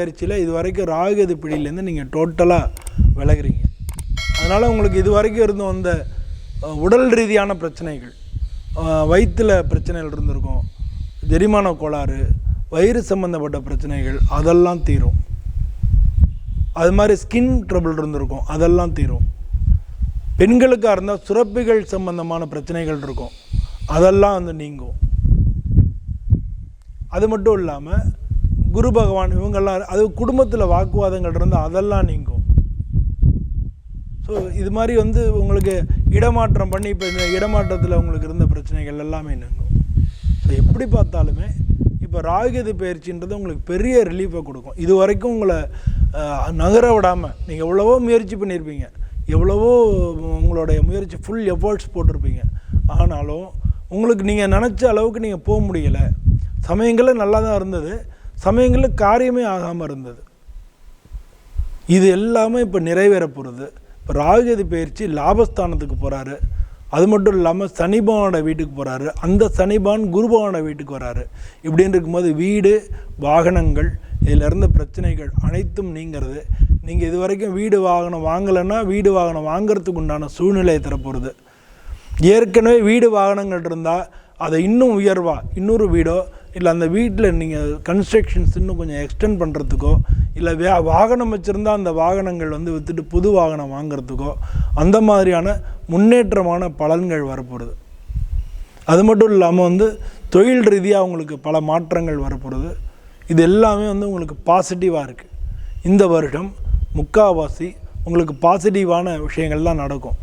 பயிற்சியில் இது வரைக்கும் ராகுகது பிடியிலேருந்து நீங்கள் டோட்டலாக விலகுறீங்க. அதனால் உங்களுக்கு இது வரைக்கும் இருந்து வந்த உடல் ரீதியான பிரச்சனைகள் வயிற்றில் பிரச்சனைகள் இருந்திருக்கும் ஜெரிமான கோளாறு வயிறு சம்மந்தப்பட்ட பிரச்சனைகள் அதெல்லாம் தீரும். அது மாதிரி ஸ்கின் ட்ரபிள் இருந்திருக்கும் அதெல்லாம் தீரும். பெண்களுக்காக இருந்தால் சுரப்பிகள் சம்பந்தமான பிரச்சனைகள் இருக்கும் அதெல்லாம் வந்து நீங்கும். அது மட்டும் இல்லாமல் குரு பகவான் இவங்கெல்லாம் அது குடும்பத்தில் வாக்குவாதங்கள் இருந்தால் அதெல்லாம் நீங்கும். ஸோ இது மாதிரி வந்து உங்களுக்கு இடமாற்றம் பண்ணி இப்போ இந்த இடமாற்றத்தில் உங்களுக்கு இருந்த பிரச்சனைகள் எல்லாமே நீங்கும். ஸோ எப்படி பார்த்தாலுமே இப்போ ராகுகேது பயிற்சின்றது உங்களுக்கு பெரிய ரிலீஃபை கொடுக்கும். இது வரைக்கும் உங்களை நகர விடாமல் நீங்கள் எவ்வளவோ முயற்சி பண்ணியிருப்பீங்க எவ்வளவோ உங்களுடைய முயற்சி ஃபுல் எஃபர்ட்ஸ் போட்டிருப்பீங்க. ஆனாலும் உங்களுக்கு நீங்கள் நினச்ச அளவுக்கு நீங்கள் போக முடியலை. சமயங்களில் நல்லா தான் இருந்தது. சமயங்களில் காரியமே ஆகாமல் இருந்தது. இது எல்லாமே இப்போ நிறைவேற போகிறது இப்போ ராகுகதி பயிற்சி லாபஸ்தானத்துக்கு போகிறாரு அது மட்டும் இல்லாமல் சனிபவனோட வீட்டுக்கு போகிறாரு அந்த சனிபான் குருபவனோட வீட்டுக்கு வராரு. இப்படின்னு இருக்கும்போது வீடு வாகனங்கள் இதில் இருந்த பிரச்சனைகள் அனைத்தும் நீங்கிறது. நீங்கள் இது வரைக்கும் வீடு வாகனம் வாங்கலைன்னா வீடு வாகனம் வாங்குறதுக்கு உண்டான சூழ்நிலையை தரப்போகிறது ஏற்கனவே வீடு வாகனங்கள் இருந்தால் அதை இன்னும் உயர்வாக இன்னொரு வீடோ இல்லை அந்த வீட்டில் நீங்கள் கன்ஸ்ட்ரக்ஷன்ஸ் இன்னும் கொஞ்சம் எக்ஸ்டெண்ட் பண்ணுறதுக்கோ இல்லை வே வாகனம் வச்சுருந்தா அந்த வாகனங்கள் வந்து விற்றுட்டு புது வாகனம் வாங்குறதுக்கோ அந்த மாதிரியான முன்னேற்றமான பலன்கள் வரப்போகிறது அது மட்டும் இல்லாமல் வந்து தொழில் ரீதியாக உங்களுக்கு பல மாற்றங்கள் வரப்போகிறது இது எல்லாமே வந்து உங்களுக்கு பாசிட்டிவாக இருக்குது இந்த வருடம் முக்காவாசி உங்களுக்கு பாசிட்டிவான விஷயங்கள்லாம் நடக்கும்.